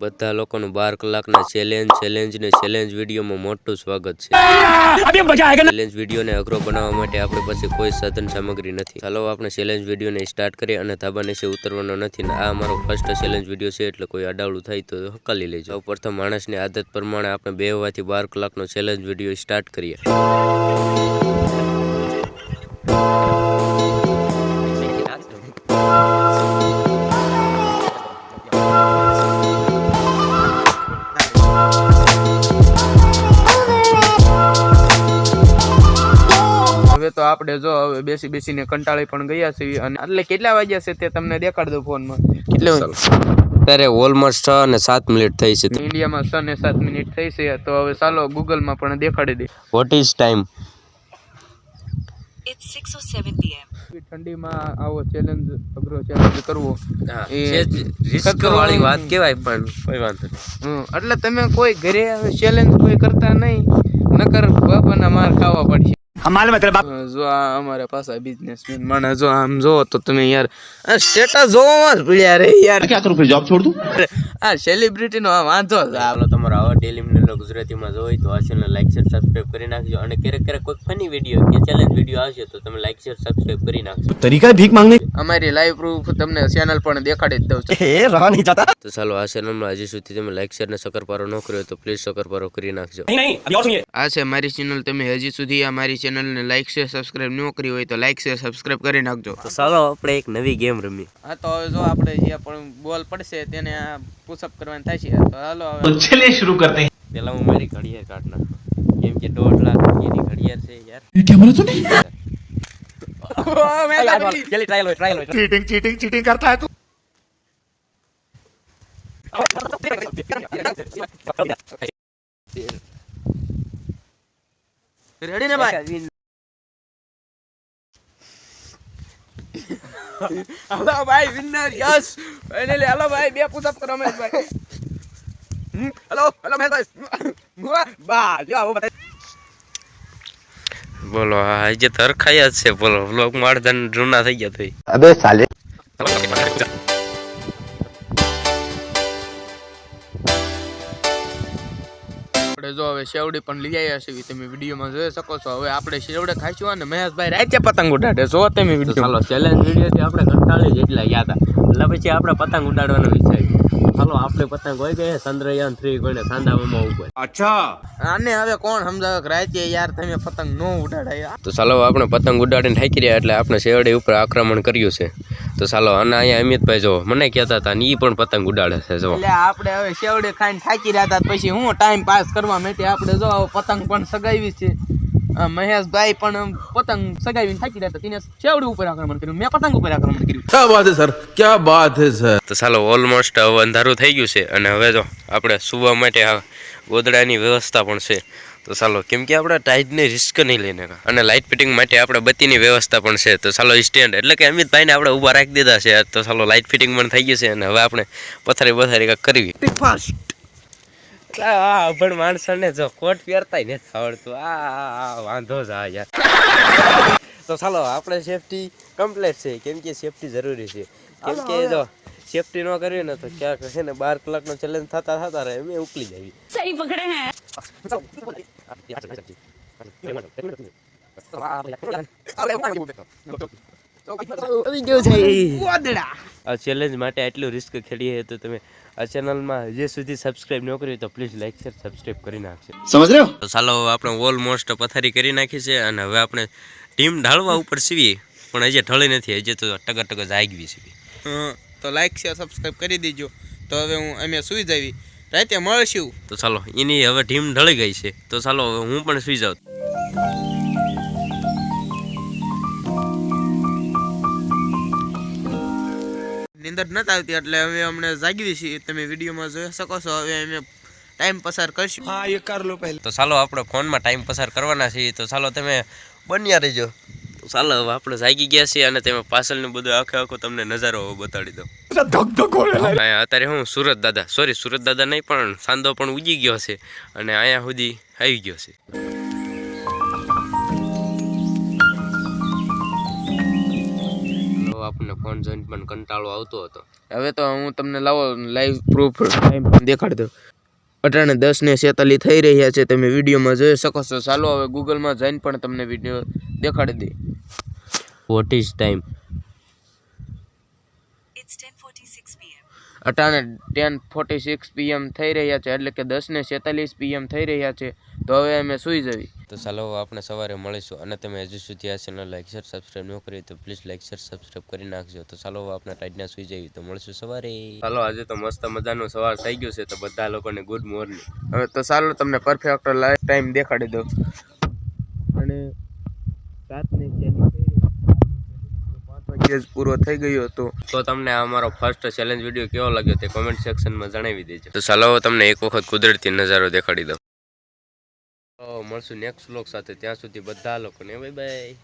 બધા લોકોનું બાર કલાકના ચેલેન્જ ચેલેન્જ ને ચેલેન્જ વિડીયોમાં મોટું સ્વાગત છે. ચેલેન્જ વિડીયોને અઘરો બનાવવા માટે આપણી પાસે કોઈ સાધન સામગ્રી નથી. ચાલો આપણે ચેલેન્જ વિડીયોને સ્ટાર્ટ કરીએ અને ધાબા નીચે ઉતરવાનો નથી. ને આ અમારો ફર્સ્ટ ચેલેન્જ વીડિયો છે એટલે કોઈ અડાવડું થાય તો હકાલી લેજો. પ્રથમ માણસની આદત પ્રમાણે આપણે બે હોવાથી બાર કલાકનો ચેલેન્જ વીડિયો સ્ટાર્ટ કરીએ. તો આપણે જો હવે બેસી બેસીને કંટાળી પણ ગયા છીએ અને એટલે કેટલા વાગ્યા છે તે તમને દેખાડ દઉં ફોનમાં. કેટલા અત્યારે ઓલમોસ્ટ છ અને સાત મિનિટ થઈ છે. ઇન્ડિયામાં છ ને સાત મિનિટ થઈ છે તો હવે ચાલો ગૂગલમાં પણ દેખાડી દે. What is time It's 6:07 p.m. ઠંડીમાં આવો ચેલેન્જ અઘરો ચેલેન્જ કરવો. એ રિસ્ક વાળી વાત કહેવાય પણ કોઈ વાંધો નહીં. એટલે તમે કોઈ ઘરે ચેલેન્જ કોઈ કરતા નહીં નકર બાપાના માર ખાવા પડશે. આમ જો તો તમે યાર સ્ટેટસ જોવામાં જ આ વાંધો છે આપણો તમારો આવો ગુજરાતીમાં જોઈ તો આ સબસ્ક્રાઇબ કરી નાખજો. અને ક્યારેક ક્યારેક કોઈ ફની વીડિયો ચેલેન્જ વીડિયો આવશે તો તમે લાઈક શેર કરી નાખજો. તરીકા ભીખ અમારી લાઈવ પ્રૂફ તમને ચેનલ પણ દેખાડી જ દઉં છું. એ સુધી તમે લાઈક શેર ને સકરપારો ન કર્યો તો પ્લીઝ કરી નાખજો. આ છે મારી ચેનલ તમે હજી સુધી આ મારી ચેનલ ચેનલને લાઈક શેર સબસ્ક્રાઇબ ન કરી હોય તો લાઈક શેર સબસ્ક્રાઇબ કરી નાખજો. તો ચાલો આપણે એક નવી ગેમ રમી હા તો જો આપણે જે પણ બોલ પડશે તેને પુશઅપ કરવાનું થાય છે. તો હાલો હવે. ચલે શરૂ કરતે પહેલા હું મારી ઘડિયાળ કાઢ નાખું. કેમ કે દોઢ લાખ રૂપિયાની ઘડિયાળ છે યાર. એ કેમ રતો ને ચીટિંગ ચીટિંગ ચીટિંગ કરતા હે તું? રેડી ને ભાઈ? હલો ભાઈ વિનર યસ ફાઇનલી હલો ભાઈ બે પુશઅપ કરો મેં ભાઈ. હલો હલો મેં ભાઈ બા જો આવો બતાય બોલો આજે તરખાયા જ છે બોલો બ્લોગ મારધન જૂના થઈ ગયા તો અબે સાલે. આપણે જો હવે શેવડી પણ લઈ આવ્યા છીએ તમે વિડીયોમાં જોઈ શકો છો. હવે આપણે શેવડે ખાઈશું અને મહેશભાઈ રાતે પતંગ ઉડાડે. જો તમે વીડિયો. ચાલો ચેલેન્જ વીડિયો આપણે કંટાળી જેટલા ગયા હતા એટલે પછી આપણે પતંગ ઉડાડવાનો વિચાર ચાલો આપણે પતંગ હોય ગયા ચંદ્રયાન થ્રી કોઈને સાંધામાં ઉપર આને હવે કોણ સમજાવે કે રાતે યાર તમે પતંગ નો ઉડાડાય? તો ચાલો આપણે પતંગ ઉડાડીને થાકી રહ્યા એટલે આપણે શેવડી ઉપર આક્રમણ કર્યું છે. તો ચાલો અને અહીંયા અમિતભાઈ જો મને કહેતા હતા ને એ પણ પતંગ ઉડાડે છે જો. એટલે આપણે હવે શેવડે ખાઈને થાકી રહ્યા હતા પછી હું ટાઈમ પાસ કરવા માટે આપણે જો પતંગ પણ સગાવી છે. મહેશભાઈ પણ પતંગ સગાવીને થાકી રહ્યા તેને છેવડી ઉપર આક્રમણ કર્યું. મેં પતંગ ઉપર આક્રમણ કર્યું. ક્યાં વાત છે સર? ક્યાં વાત છે સર? તો ચાલો ઓલમોસ્ટ હવે અંધારું થઈ ગયું છે અને હવે જો આપણે સુવા માટે આ ગોદડાની વ્યવસ્થા પણ છે. તો ચાલો કેમ કે આપણે ટાઈટને રિસ્ક નહીં લઈને અને લાઇટ ફિટિંગ માટે આપણે બત્તીની વ્યવસ્થા પણ છે. તો ચાલો સ્ટેન્ડ એટલે કે અમિતભાઈને આપણે ઊભા રાખી દીધા છે. તો ચાલો લાઇટ ફિટિંગ પણ થઈ ગઈ છે અને હવે આપણે પથારી પથારી કાંઈક કરવી. આ પણ માણસને જો કોટ પહેરતા નથી આવડતું આ વાંધો જ આ યાર તો ચાલો આપણે સેફટી કમ્પ્લીટ છે કેમ કે સેફટી જરૂરી છે કેમ કે જો સેફટી નો કરવી ને તો ક્યાંક છે ને બાર કલાકનો ચેલેન્જ થતા થતા રહે મેં ઉકલી જાય સહી પકડે હે ચાલો ચેલેન્જ માટે આટલું રિસ્ક ખેલીએ તો તમે આ ચેનલમાં હજી સુધી સબસ્ક્રાઇબ ન કર્યું તો પ્લીઝ લાઈક શેર સબસ્ક્રાઇબ કરી નાખશે સમજ ચાલો આપણે ઓલમોસ્ટ પથારી કરી નાખી છે અને હવે આપણે ટીમ ઢાળવા ઉપર સીવીએ. પણ હજી ઢળી નથી હજી તો ટગર ટગર જાગવી સીવી તો લાઈક શેર સબસ્ક્રાઇબ કરી દેજો. તો હવે હું અમે સુઈ જાવી. રાતે મળશું. તો ચાલો એની હવે ટીમ ઢળી ગઈ છે. તો ચાલો હવે હું પણ સુઈ જાઉં. નીંદર નથી આવતી એટલે હવે અમને જાગવી છીએ. તમે વિડીયોમાં જોઈ શકો છો. હવે અમે ટાઈમ પસાર કરશું. તો ચાલો આપણે ફોનમાં ટાઈમ પસાર કરવાના છીએ. તો ચાલો તમે બન્યા રહેજો. ચાલો હવે આપણે જાગી ગયા છીએ અને તેમાં પાછળનું બધું આખે આખો તમને નજારો બતાડી દઉં. અત્યારે હું સુરત દાદા. સોરી સુરત દાદા નહીં પણ સાંદો પણ ઉગી ગયો છે. અને અહીંયા સુધી આવી ગયો છે. મને ફોન જોઈને પણ કંટાળો આવતો હતો. હવે તો હું તમને લાવો લાઈવ પ્રૂફ ટાઈમ દેખાડી દઉં. અટાણે દસ ને છેતાલી થઈ રહ્યા છે તમે વિડીયોમાં જોઈ શકો છો. ચાલો હવે ગૂગલમાં જઈને પણ તમને વીડિયો દેખાડી દે વોટ ઇઝ ટાઈમ અટાણે ટેન ફોર્ટી સિક્સ પીએમ થઈ રહ્યા છે એટલે કે દસ ને છેતાલીસ પીએમ થઈ રહ્યા છે તો હવે અમે સૂઈ જવી. તો ચાલો આપણે સવારે મળીશું અને તમે હજુ સુધી આ ચેનલ લાઈક શેર સબસ્ક્રાઈબ ન કરી તો પ્લીઝ લાઈક શેર સબસ્ક્રાઈબ કરી નાખજો. તો ચાલો આપણે ટાઈટના સુઈ જઈએ તો મળશું સવારે. ચાલો આજે તો મસ્ત મજાનું સવાર થઈ ગયું છે તો બધા લોકોને ગુડ મોર્નિંગ હવે તો ચાલો તમને પરફેક્ટ લાઈફ ટાઈમ દેખાડી દઉં. અને રાતની વાગ્યે જ પૂરો થઈ ગયો હતો. તો તમને અમારો ફર્સ્ટ ચેલેન્જ વીડિયો કેવો લાગ્યો તે કોમેન્ટ સેક્શનમાં જણાવી દેજો. તો ચાલો તમને એક વખત કુદરતી નજારો દેખાડી દઉં. મળશું નેક્સ્ટ વ્લોગ સાથે. ત્યાં સુધી બધા લોકોને બાય બાય